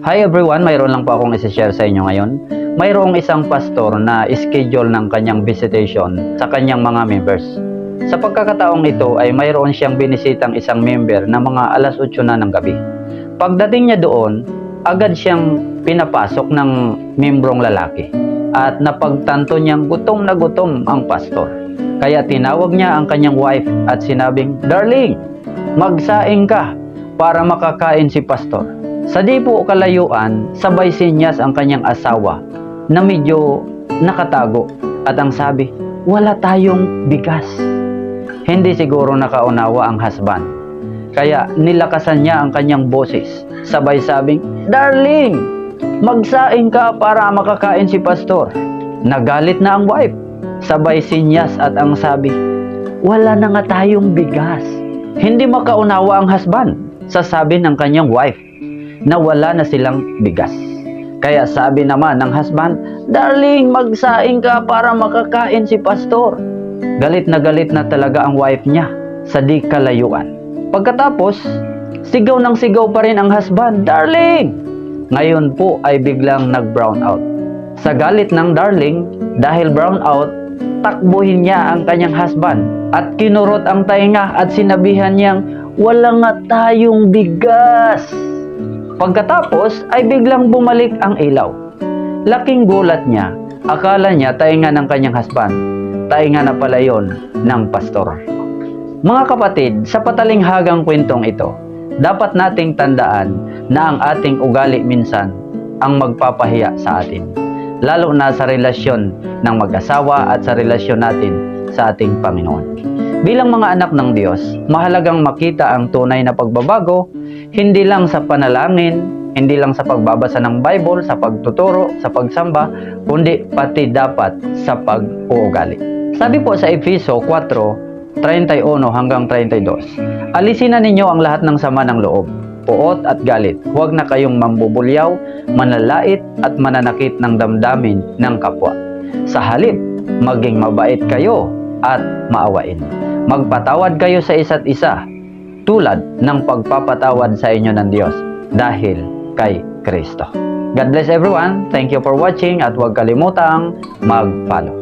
Hi everyone, mayroon lang po akong isi-share sa inyo ngayon. Mayroong isang pastor na schedule ng kanyang visitation sa kanyang mga members. Sa pagkakataong ito ay mayroon siyang binisitang isang member na mga alas 8 na ng gabi. Pagdating niya doon, agad siyang pinapasok ng membrong lalaki at napagtanto niyang gutom na gutom ang pastor. Kaya tinawag niya ang kanyang wife at sinabing, Darling, magsaing ka para makakain si pastor. Sa di po kalayuan, sabay sinyas ang kanyang asawa na medyo nakatago at ang sabi, wala tayong bigas. Hindi siguro nakaunawa ang husband. Kaya nilakasan niya ang kanyang boses. Sabay sabing, Darling, magsaing ka para makakain si pastor. Nagalit na ang wife. Sabay sinyas at ang sabi, wala na nga tayong bigas. Hindi makaunawa ang husband. Sasabi ng kanyang wife na wala na silang bigas. Kaya sabi naman ng husband, Darling, magsaing ka para makakain si pastor. Galit na galit na talaga ang wife niya sa di kalayuan. Pagkatapos, sigaw ng sigaw pa rin ang husband, Darling! Ngayon po ay biglang nag-brown out. Sa galit ng darling, dahil brown out, takbuhin niya ang kanyang husband at kinurot ang tainga at sinabihan niyang, wala nga tayong bigas. Pagkatapos ay biglang bumalik ang ilaw. Laking gulat niya, akala niya tainga ng kanyang husband. Tainga na pala yon ng pastor. Mga kapatid, sa patalinghagang kwentong ito, dapat nating tandaan na ang ating ugali minsan ang magpapahiya sa atin. Lalo na sa relasyon ng mag-asawa at sa relasyon natin sa ating Panginoon. Bilang mga anak ng Diyos, mahalagang makita ang tunay na pagbabago, hindi lang sa panalangin, hindi lang sa pagbabasa ng Bible, sa pagtuturo, sa pagsamba, kundi pati dapat sa pag-uugali. Sabi po sa Efeso 4, 31 hanggang 32, Alisin na ninyo ang lahat ng sama ng loob, puot at galit. Huwag na kayong mambubulyaw, manlalait at mananakit ng damdamin ng kapwa. Sa halip, maging mabait kayo at maawain. Magpatawad kayo sa isa't isa tulad ng pagpapatawad sa inyo ng Diyos dahil kay Kristo. God bless everyone. Thank you for watching at huwag kalimutang mag-follow.